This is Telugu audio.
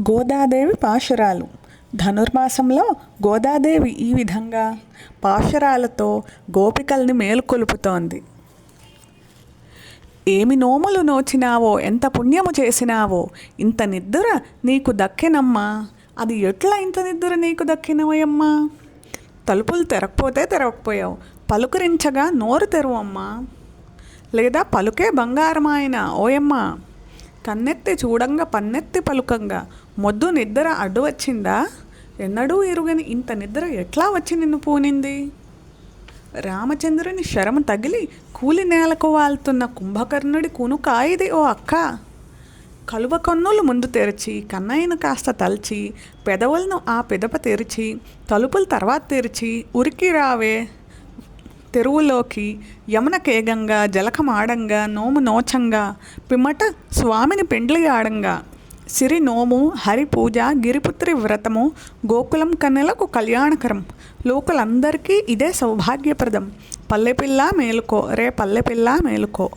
గోదాదేవి పాశురాలు. ధనుర్మాసంలో గోదాదేవి ఈ విధంగా పాశురాలతో గోపికల్ని మేలుకొలుపుతోంది. ఏమి నోములు నోచినావో ఎంత పుణ్యము చేసినావో ఇంత నిద్ర నీకు దక్కెనమ్మా. అది ఎట్లా ఇంత నిద్ర నీకు దక్కినవయమ్మా తలుపులు తెరకపోతే తెరవకపోయావు పలుకరించగా నోరు తెరువమ్మా. లేదా పలుకే బంగారమాయన ఓయమ్మా. కన్నెత్తి చూడంగా పన్నెత్తి పలుకంగా మొద్దు నిద్ర అడ్డు వచ్చిందా? ఎన్నడూ ఎరుగని ఇంత నిద్ర ఎట్లా వచ్చి నిన్ను పూనింది? రామచంద్రుని శరము తగిలి కూలి నేలకు వాళ్తున్న కుంభకర్ణుడి కునుకాయిది ఓ అక్క. కలువ కన్నులు ముందు తెరిచి కన్నయ్యను కాస్త తలిచి పెదవులను ఆ పెదప తెరిచి తలుపులు తర్వాత తెరిచి ఉరికి రావే. తెరువులోకి యమునకేగంగా జలకమాడంగా నోము నోచంగా పిమ్మట స్వామిని పెండ్లి ఆడంగా సిరి నోము హరి పూజ గిరిపుత్రి వ్రతము గోకులం కన్నెలకు కళ్యాణకరం. లోకలందరికీ ఇదే సౌభాగ్యప్రదం. పల్లెపిల్ల మేలుకో రే పల్లెపిల్ల మేలుకో.